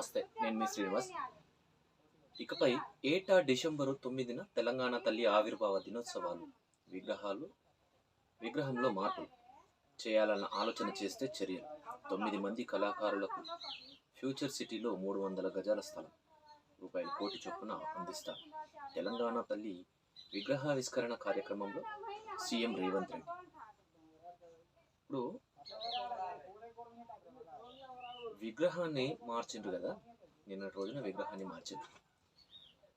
నమస్తే నేను మీ శ్రీనివాస్. ఇకపై ఏటా డిసెంబరు తొమ్మిదిన తెలంగాణ తల్లి ఆవిర్భావ దినోత్సవాలు విగ్రహాలు విగ్రహంలో మార్పులు చేయాలన్న ఆలోచన చేస్తే చర్యలు. తొమ్మిది మంది కళాకారులకు ఫ్యూచర్ సిటీలో మూడు వందల గజాల స్థలం రూపాయలు కోటి చొప్పున అందిస్తారు. తెలంగాణ తల్లి విగ్రహావిష్కరణ కార్యక్రమంలో సీఎం రేవంత్ రెడ్డి. ఇప్పుడు విగ్రహాన్ని మార్చిండ్రు కదా? నిన్నటి రోజున విగ్రహాన్ని మార్చిండ్రు.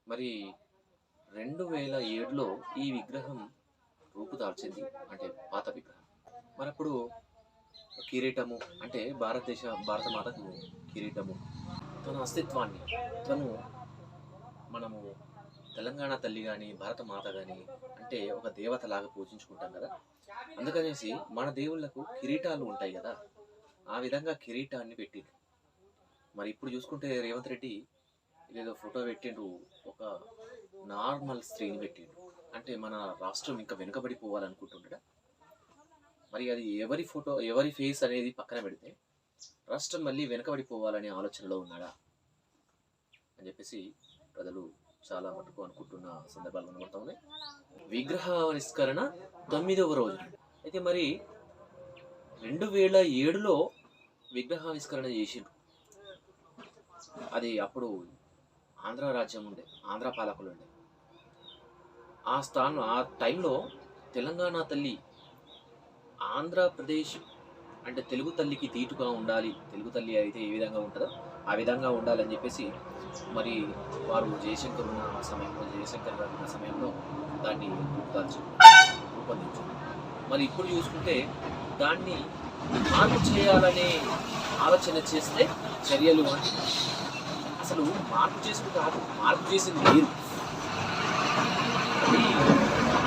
మరి రెండు వేల ఏడులో ఈ విగ్రహం రూపుదాల్చింది అంటే పాత విగ్రహం. మరి అప్పుడు కిరీటము అంటే భారతదేశ భారత మాతకు కిరీటము. తన అస్తిత్వాన్ని తను మనము తెలంగాణ తల్లి కానీ భారత మాత కానీ అంటే ఒక దేవతలాగా పూజించుకుంటాం కదా? అందుకనేసి మన దేవుళ్ళకు కిరీటాలు ఉంటాయి కదా? ఆ విధంగా కిరీటాన్ని పెట్టిండ్రు మరి ఇప్పుడు చూసుకుంటే రేవంత్ రెడ్డి ఇదేదో ఫోటో పెట్టిండు ఒక నార్మల్ స్త్రీని పెట్టిండ్రు అంటే మన రాష్ట్రం ఇంకా వెనుకబడిపోవాలనుకుంటుండడా? మరి అది ఎవరి ఫోటో ఎవరి ఫేస్ అనేది పక్కన పెడితే రాష్ట్రం మళ్ళీ వెనుకబడిపోవాలనే ఆలోచనలో ఉన్నాడా? అని చెప్పేసి ప్రజలు చాలా మటుకు అనుకుంటున్న సందర్భాలు కనబడతా ఉన్నాయి. విగ్రహావిష్కరణ తొమ్మిదవ రోజు. అయితే మరి రెండు వేల ఏడులో విగ్రహావిష్కరణ చేసిండ్రు. అది అప్పుడు ఆంధ్ర రాజ్యం ఉండే ఆంధ్ర పాలకులు ఉండే. ఆ స్థానం ఆ టైంలో తెలంగాణ తల్లి ఆంధ్రప్రదేశ్ అంటే తెలుగు తల్లికి తీటుగా ఉండాలి తెలుగు తల్లి అయితే ఏ విధంగా ఉంటుందో ఆ విధంగా ఉండాలని చెప్పేసి మరి వారు జయశంకర్ ఉన్న సమయంలో జయశంకర్ గారు ఉన్న సమయంలో దాన్ని రూపొందించారు. మరి ఇప్పుడు చూసుకుంటే దాన్ని మార్పు చేయాలనే ఆలోచన చేస్తే చర్యలు అని అసలు మార్పు చేసుకుంటే కాదు మార్పు చేసింది మీరు. అది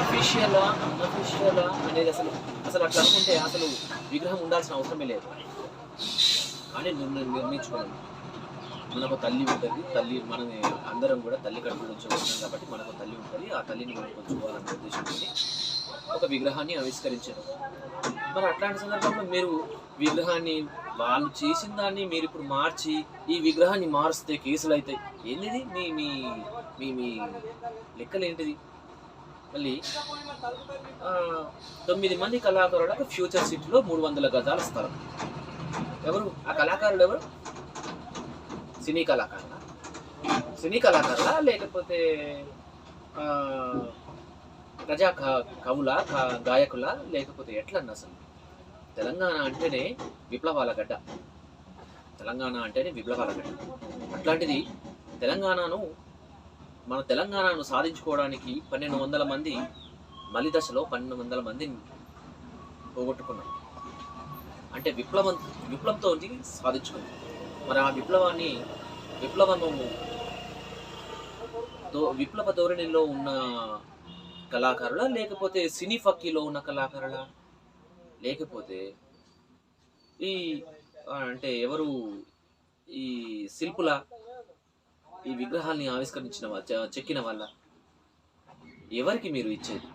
అఫీషియలా అన్అఫీషియలా అనేది అసలు అసలు అట్లా అనుకుంటే అసలు విగ్రహం ఉండాల్సిన అవసరమే లేదు. కానీ నిర్ణ- నిర్ణయించుకోవాలి మనకు తల్లి ఉంటుంది తల్లి మన అందరం కూడా తల్లి కడుపు నుంచి కాబట్టి మనకు తల్లి ఉంటుంది ఆ తల్లిని మనం కొంచుకోవాలనే ఉద్దేశం ఒక విగ్రహాన్ని ఆవిష్కరించారు. మరి అట్లాంటి సందర్భంలో మీరు విగ్రహాన్ని వాళ్ళు చేసిన దాన్ని మీరు ఇప్పుడు మార్చి ఈ విగ్రహాన్ని మారుస్తే కేసులు అవుతాయి. ఏంటిది? మీ మీ మీ మీ లెక్కలు ఏంటిది? మళ్ళీ తొమ్మిది మంది కళాకారులకు ఫ్యూచర్ సిటీలో మూడు వందల గజాల స్థలం. ఎవరు? ఆ కళాకారులు ఎవరు? సినీ కళాకారుల సినీ కళాకారుల లేకపోతే ప్రజా క- కవుల గాయకుల లేకపోతే ఎట్లన్నా అసలు? తెలంగాణ అంటేనే విప్లవాల గడ్డ. తెలంగాణ అంటేనే విప్లవాల గడ్డ. అట్లాంటిది తెలంగాణను మన తెలంగాణను సాధించుకోవడానికి పన్నెండు వందల మంది మలి దశలో పన్నెండు వందల మందిని పోగొట్టుకున్నాం. అంటే విప్లవం విప్లవంతో సాధించుకున్నాం. మరి ఆ విప్లవాన్ని విప్లవము దో విప్లవ ధోరణిలో ఉన్న కళాకారుల? లేకపోతే సినీ ఫక్కీలో ఉన్న కళాకారుల? లేకపోతే ఈ అంటే ఎవరు ఈ శిల్పుల? ఈ విగ్రహాల్ని ఆవిష్కరించిన చెక్కిన వాళ్ళ? ఎవరికి మీరు ఇచ్చేది?